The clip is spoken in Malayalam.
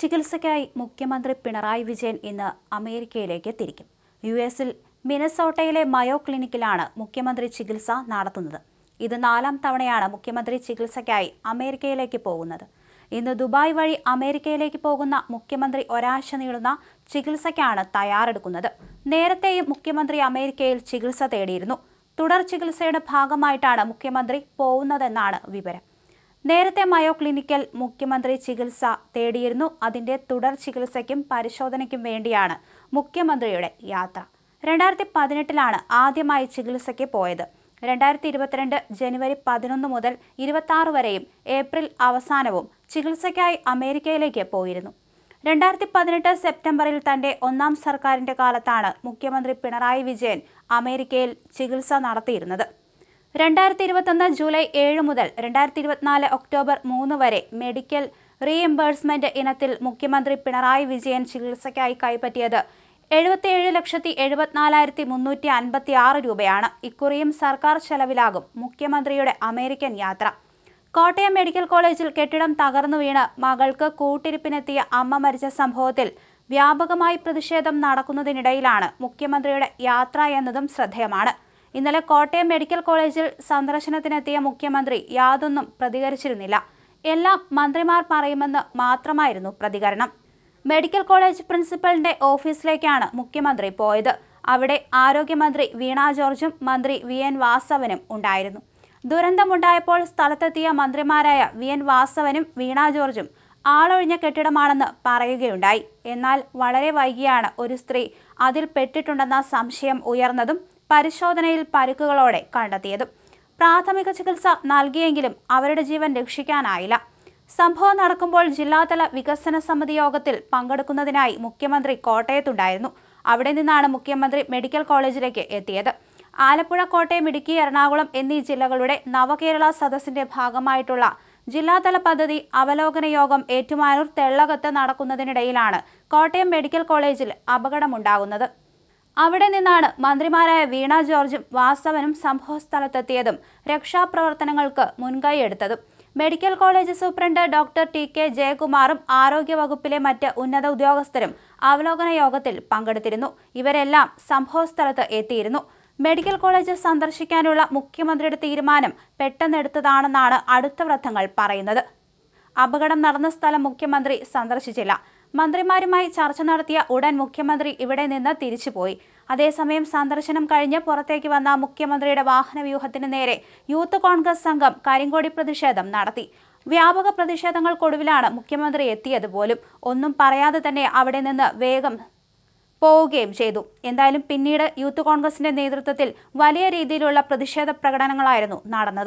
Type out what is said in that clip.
ചികിത്സയ്ക്കായി മുഖ്യമന്ത്രി പിണറായി വിജയൻ ഇന്ന് അമേരിക്കയിലേക്ക് തിരിക്കും. യു എസിൽ മിനസോട്ടയിലെ മയോ ക്ലിനിക്കിലാണ് മുഖ്യമന്ത്രി ചികിത്സ നടത്തുന്നത്. ഇത് നാലാം തവണയാണ് മുഖ്യമന്ത്രി ചികിത്സയ്ക്കായി അമേരിക്കയിലേക്ക് പോകുന്നത്. ഇന്ന് ദുബായ് വഴി അമേരിക്കയിലേക്ക് പോകുന്ന മുഖ്യമന്ത്രി ഒരാഴ്ച നീളുന്ന ചികിത്സയ്ക്കാണ് തയ്യാറെടുക്കുന്നത്. നേരത്തെയും മുഖ്യമന്ത്രി അമേരിക്കയിൽ ചികിത്സ തേടിയിരുന്നു. തുടർ ചികിത്സയുടെ ഭാഗമായിട്ടാണ് മുഖ്യമന്ത്രി പോകുന്നതെന്നാണ് വിവരം. നേരത്തെ മയോ ക്ലിനിക്കൽ മുഖ്യമന്ത്രി ചികിത്സ തേടിയിരുന്നു. അതിന്റെ തുടർ ചികിത്സയ്ക്കും പരിശോധനയ്ക്കും വേണ്ടിയാണ് മുഖ്യമന്ത്രിയുടെ യാത്ര. രണ്ടായിരത്തി പതിനെട്ടിലാണ് ആദ്യമായി ചികിത്സയ്ക്ക് പോയത്. രണ്ടായിരത്തി ഇരുപത്തിരണ്ട് ജനുവരി പതിനൊന്ന് മുതൽ ഇരുപത്തി വരെയും ഏപ്രിൽ അവസാനവും ചികിത്സയ്ക്കായി അമേരിക്കയിലേക്ക് പോയിരുന്നു. രണ്ടായിരത്തി പതിനെട്ട് സെപ്റ്റംബറിൽ തന്റെ ഒന്നാം സർക്കാരിന്റെ കാലത്താണ് മുഖ്യമന്ത്രി പിണറായി വിജയൻ അമേരിക്കയിൽ ചികിത്സ നടത്തിയിരുന്നത്. രണ്ടായിരത്തി ഇരുപത്തൊന്ന് ജൂലൈ ഏഴ് മുതൽ രണ്ടായിരത്തി ഇരുപത്തിനാല് ഒക്ടോബർ മൂന്ന് വരെ മെഡിക്കൽ റീഎംബേഴ്സ്മെന്റ് ഇനത്തിൽ മുഖ്യമന്ത്രി പിണറായി വിജയൻ ചികിത്സയ്ക്കായി കൈപ്പറ്റിയത് എഴുപത്തിയേഴ് ലക്ഷത്തി എഴുപത്തിനാലായിരത്തി മുന്നൂറ്റി അൻപത്തി ആറ് രൂപയാണ്. ഇക്കുറിയും സർക്കാർ ചെലവിലാകും മുഖ്യമന്ത്രിയുടെ അമേരിക്കൻ യാത്ര. കോട്ടയം മെഡിക്കൽ കോളേജിൽ കെട്ടിടം തകർന്നു വീണ് മകൾക്ക് കൂട്ടിരിപ്പിനെത്തിയ അമ്മ മരിച്ച സംഭവത്തിൽ വ്യാപകമായി പ്രതിഷേധം നടക്കുന്നതിനിടയിലാണ് മുഖ്യമന്ത്രിയുടെ യാത്ര എന്നതും ശ്രദ്ധേയമാണ്. ഇന്നലെ കോട്ടയം മെഡിക്കൽ കോളേജിൽ സന്ദർശനത്തിനെത്തിയ മുഖ്യമന്ത്രി യാതൊന്നും പ്രതികരിച്ചിരുന്നില്ല. എല്ലാം മന്ത്രിമാർ പറയുമെന്ന് മാത്രമായിരുന്നു പ്രതികരണം. മെഡിക്കൽ കോളേജ് പ്രിൻസിപ്പലിന്റെ ഓഫീസിലേക്കാണ് മുഖ്യമന്ത്രി പോയത്. അവിടെ ആരോഗ്യമന്ത്രി വീണ ജോർജും മന്ത്രി വി എൻ വാസവനും ഉണ്ടായിരുന്നു. ദുരന്തമുണ്ടായപ്പോൾ സ്ഥലത്തെത്തിയ മന്ത്രിമാരായ വി എൻ വാസവനും വീണ ജോർജും ആളൊഴിഞ്ഞ കെട്ടിടമാണെന്ന് പറയുകയുണ്ടായി. എന്നാൽ വളരെ വൈകിയാണ് ഒരു സ്ത്രീ അതിൽ പെട്ടിട്ടുണ്ടെന്ന സംശയം ഉയർന്നതും പരിശോധനയിൽ പരുക്കുകളോടെ കണ്ടെത്തിയത്. പ്രാഥമിക ചികിത്സ നൽകിയെങ്കിലും അവരുടെ ജീവൻ രക്ഷിക്കാനായില്ല. സംഭവം നടക്കുമ്പോൾ ജില്ലാതല വികസന സമിതി യോഗത്തിൽ പങ്കെടുക്കുന്നതിനായി മുഖ്യമന്ത്രി കോട്ടയത്തുണ്ടായിരുന്നു. അവിടെ നിന്നാണ് മുഖ്യമന്ത്രി മെഡിക്കൽ കോളേജിലേക്ക് എത്തിയത്. ആലപ്പുഴ കോട്ടയം ഇടുക്കി എറണാകുളം എന്നീ ജില്ലകളുടെ നവകേരള സദസ്സിന്റെ ഭാഗമായിട്ടുള്ള ജില്ലാതല പദ്ധതി അവലോകന യോഗം ഏറ്റുമാനൂർ തെള്ളകത്ത് നടക്കുന്നതിനിടയിലാണ് കോട്ടയം മെഡിക്കൽ കോളേജിൽ അപകടമുണ്ടാകുന്നത്. അവിടെ നിന്നാണ് മന്ത്രിമാരായ വീണ ജോർജും വാസവനും സംഭവസ്ഥലത്തെത്തിയതും രക്ഷാപ്രവർത്തനങ്ങൾക്ക് മുൻകൈയെടുത്തതും medical college superintendent doctor T K ജയകുമാറും ആരോഗ്യവകുപ്പിലെ മറ്റ് ഉന്നത ഉദ്യോഗസ്ഥരും അവലോകന യോഗത്തിൽ പങ്കെടുത്തിരുന്നു. ഇവരെല്ലാം സംഭവസ്ഥലത്ത് എത്തിയിരുന്നു. മെഡിക്കൽ കോളേജ് സന്ദർശിക്കാനുള്ള മുഖ്യമന്ത്രിയുടെ തീരുമാനം പെട്ടെന്നെടുത്തതാണെന്നാണ് അടുത്ത വൃത്തങ്ങൾ പറയുന്നത്. അപകടം നടന്ന സ്ഥലം മുഖ്യമന്ത്രി സന്ദർശിച്ചില്ല. മന്ത്രിമാരുമായി ചർച്ച നടത്തിയ ഉടൻ മുഖ്യമന്ത്രി ഇവിടെ നിന്ന് തിരിച്ചുപോയി. അതേസമയം സന്ദർശനം കഴിഞ്ഞ് പുറത്തേക്ക് വന്ന മുഖ്യമന്ത്രിയുടെ വാഹനവ്യൂഹത്തിന് നേരെ യൂത്ത് കോൺഗ്രസ് സംഘം കരിങ്കോടി പ്രതിഷേധം നടത്തി. വ്യാപക പ്രതിഷേധങ്ങൾക്കൊടുവിലാണ് മുഖ്യമന്ത്രി എത്തിയത് പോലും. ഒന്നും പറയാതെ തന്നെ അവിടെ നിന്ന് വേഗം പോവുകയും ചെയ്തു. എന്തായാലും പിന്നീട് യൂത്ത് കോൺഗ്രസിന്റെ നേതൃത്വത്തിൽ വലിയ രീതിയിലുള്ള പ്രതിഷേധ പ്രകടനങ്ങളായിരുന്നു നടന്നത്.